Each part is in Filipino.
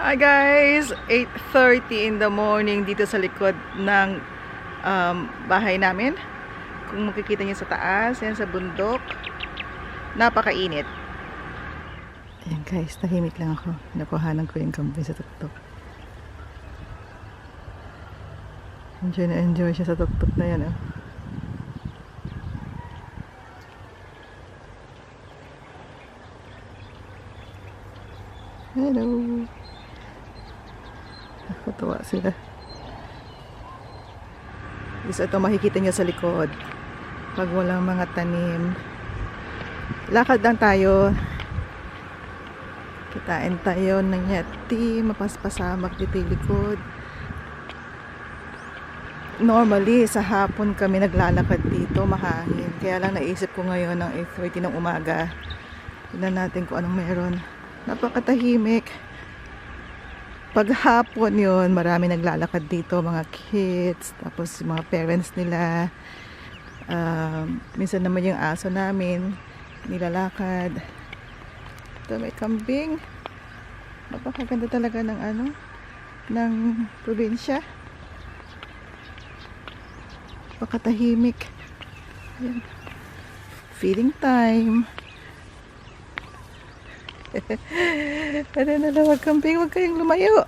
Hi guys! 8.30 in the morning dito sa likod ng um, bahay namin. Kung makikita niyo sa taas, yan sa bundok. Napakainit. Ayan guys, tahimik lang ako. Nakuhanan ko yung kambing sa tuktok. Enjoy na enjoy siya sa tuktok na yan. Oh. Hello! Nakatuwa sila. Isa ito makikita niyo sa likod. Pag walang mga tanim. Lakad lang tayo. Kitain tayo ng yati. Mapaspasamak dito yung likod. Normally, sa hapon kami naglalakad dito, mahangin. Kaya lang naisip ko ngayon ng 8.30 ng umaga. Tignan natin kung anong meron. Napakatahimik. Pag hapon yun, marami naglalakad dito, mga kids, tapos yung mga parents nila. Um, minsan naman yung aso namin, nilalakad. Ito may kambing. Napakaganda talaga ng ano, ng probinsya. Napakatahimik. Ayan. Feeding time. Ano na lang, wag kambing, huwag kayong lumayo.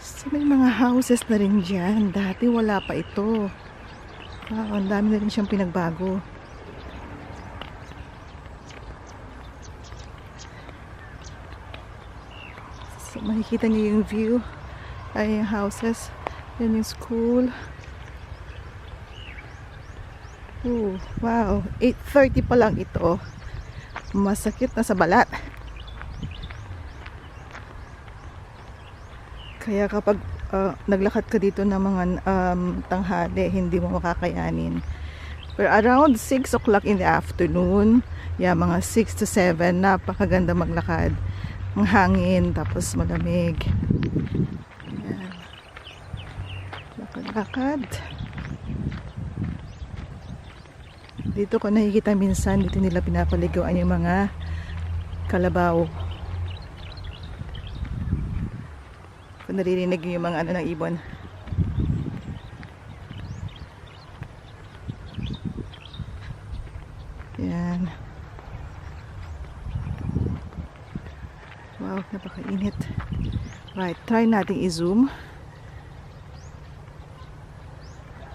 So, may mga houses na rin dyan. Dati wala pa ito. Wow, ang dami na rin siyang pinagbago. So, makikita niyo yung view. Ay, yung houses. Yan yung school. Ooh, wow. 8.30 pa lang ito masakit na sa balat. Kaya kapag uh, naglakad ka dito ng mga um, tanghali, hindi mo makakayanin. Pero around 6 o'clock in the afternoon, yeah, mga 6 to 7, napakaganda maglakad. Ang hangin, tapos malamig. Lakad-lakad. Dito ko nakikita minsan, dito nila pinapaligawan yung mga kalabaw. Kung naririnig yung mga ano ng ibon. Yan. Wow, napakainit. Right, try natin i-zoom.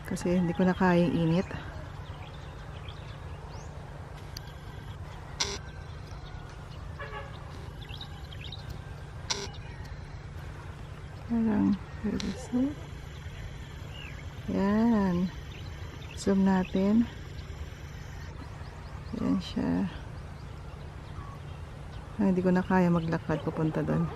Kasi hindi ko na kaya yung init. Parang, is it? Yan. Zoom natin. Yan siya. Ah, hindi ko na kaya maglakad papunta doon.